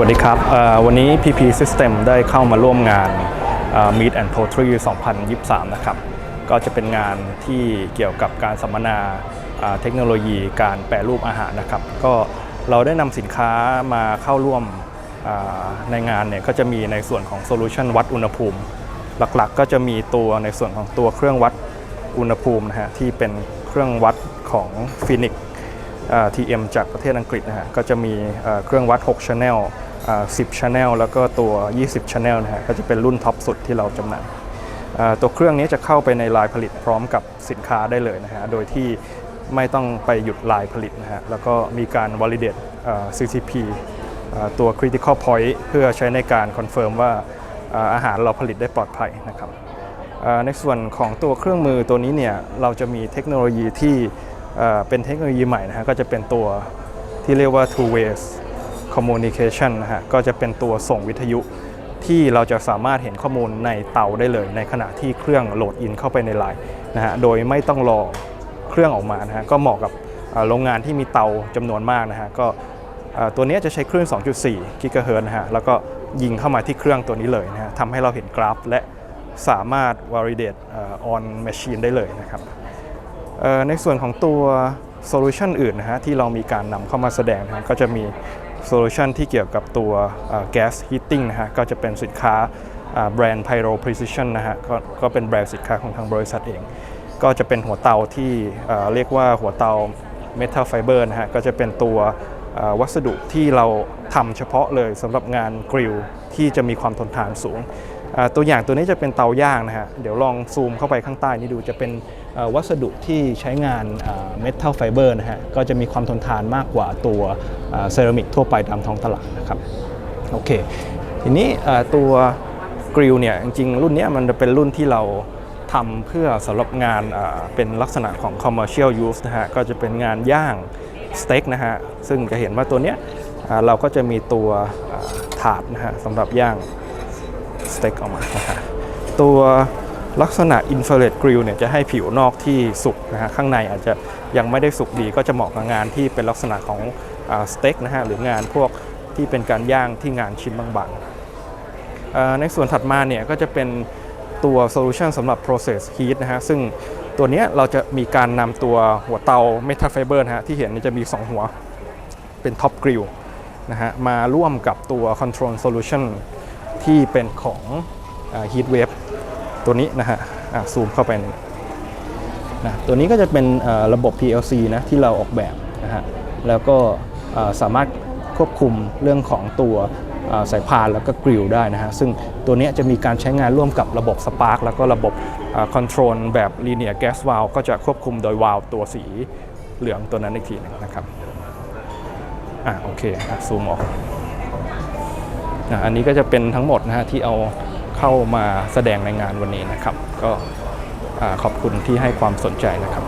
วัสดีครับ วันนี้ PP System ได้เข้ามาร่วมงาน Meat and Poultry 2023 นะครับ ก็จะเป็นงานที่เกี่ยวกับการสัมมนาเทคโนโลยีการแปรรูปอาหารนะครับ ก็เราได้นำสินค้ามาเข้าร่วมในงานเนี่ยก็จะมีในส่วนของโซลูชันวัดอุณหภูมิ หลักๆ ก็จะมีตัวในส่วนของตัวเครื่องวัดอุณหภูมินะฮะที่เป็นเครื่องวัดของ Phoenix อ่า TM จากประเทศอังกฤษนะฮะก็จะมีเครื่องวัด 6 Channel อ่า 10 Channel แล้วก็ตัว 20 Channel นะฮะก็จะเป็นรุ่นท็อปสุดที่เราจำหน่ายตัวเครื่องนี้จะเข้าไปในลายผลิตพร้อมกับสินค้าได้เลยนะฮะ โดยที่ไม่ต้องไปหยุดลายผลิตนะฮะ แล้วก็มีการ validate CCP ตัว critical point เพื่อใช้ในการคอนเฟิร์มว่าอาอาหารเราผลิตได้ปลอดภัยนะครับในส่วนของตัวเครื่องมือตัวนี้เนี่ยเราจะมีเทคโนโลยีที่เป็นเทคโนโลยีใหม่นะฮะก็จะเป็นตัวที่เรียกว่า two ways communication นะฮะก็จะเป็นตัวส่งวิทยุที่เราจะสามารถเห็นข้อมูลในเตาได้เลย ในขณะที่เครื่องโหลดอินเข้าไปในไลน์นะฮะโดยไม่ต้องรอเครื่องออกมานะฮะก็เหมาะกับโรงงานที่มีเตาจำนวนมากนะฮะก็ตัวนี้จะใช้คลื่น 2.4 กิกะเฮิร์นะฮะแล้วก็ยิงเข้ามาที่เครื่องตัวนี้เลยนะฮะทำให้เราเห็นกราฟ และสามารถ validate เอ่อ on machine ได้เลยนะครับในส่วนของตัวโซลูชันอื่นนะฮะที่เรามีการนำเข้ามาแสดงนะฮะก็จะมี โซลูชันที่เกี่ยวกับตัวเอ่อ gas heating นะฮะก็จะเป็นสินค้าแบรนด์ Pyro Precision นะฮะก็ก็เป็นแบรนด์สินค้าของทางบริษัทเอง ก็จะเป็นหัวเตาที่เรียกว่าหัวเตา Metal Fiber นะฮะก็จะเป็นตัววัสดุที่เราทำเฉพาะเลยสำหรับงานกริลที่จะมีความทนทานสูง ตัวอย่างตัวนี้จะเป็นเตาย่างนะฮะ เดี๋ยวลองซูมเข้าไปข้างใต้นี่ดูจะเป็นวัสดุที่ใช้งานเมทัลไฟเบอร์นะฮะ ก็จะมีความทนทานมากกว่าตัวเซรามิกทั่วไปตามท้องตลาดนะครับ โอเค ทีนี้ตัวกริลเนี่ยจริงๆ รุ่นนี้มันจะเป็นรุ่นที่เราทำเพื่อสำหรับงานเป็นลักษณะของ commercial use นะฮะ ก็จะเป็นงานย่างสเต็กนะฮะ ซึ่งจะเห็นว่าตัวเนี้ยเราก็จะมีตัวถาดนะฮะสำหรับย่าง สเต็กออกมานะฮะตัวลักษณะอินฟ a เร g กริลเนี่ยจะให้ผิวนอกที่สุกนะฮะข้างในอาจจะยังไม่ได้สุกดีก็จะเหมาะกับงานที่เป็นลักษณะของสเต็กนะฮะหรืองานพวกที่เป็นการย่างที่งานชิ้นบางๆในส่วนถัดมาเนี่ยก็จะเป็นตัวโซลูชันสำหรับ process heat นะฮะซึ่งตัวเนี้ยเราจะมีการนำตัวหัวเตา metal fiber นะฮะที่เห็นนจะมี 2 หัวเป็นท็อปกริลนะฮะมาร่วมกับตัว control solution ที่เป็นของ Heat Wave ตัวนี้นะฮะซูมเข้าไปนะตัวนี้ก็จะเป็นระบบ PLC นะที่เราออกแบบนะฮะแล้วก็สามารถควบคุมเรื่องของตัวสายพานแล้วก็กริลได้นะฮะ ซึ่งตัวนี้จะมีการใช้งานร่วมกับระบบ Spark แล้วก็ระบบคอนโทรลแบบ Linear Gas Valve ก็จะควบคุมโดยวาล์วตัวสีเหลืองตัวนั้นอีกทีหนึงนะครับ อะโอเคอซูมออก อันนี้ก็จะเป็นทั้งหมดนะฮะที่เอาเข้ามาแสดงในงานวันนี้นะครับ ก็ขอบคุณที่ให้ความสนใจนะครับ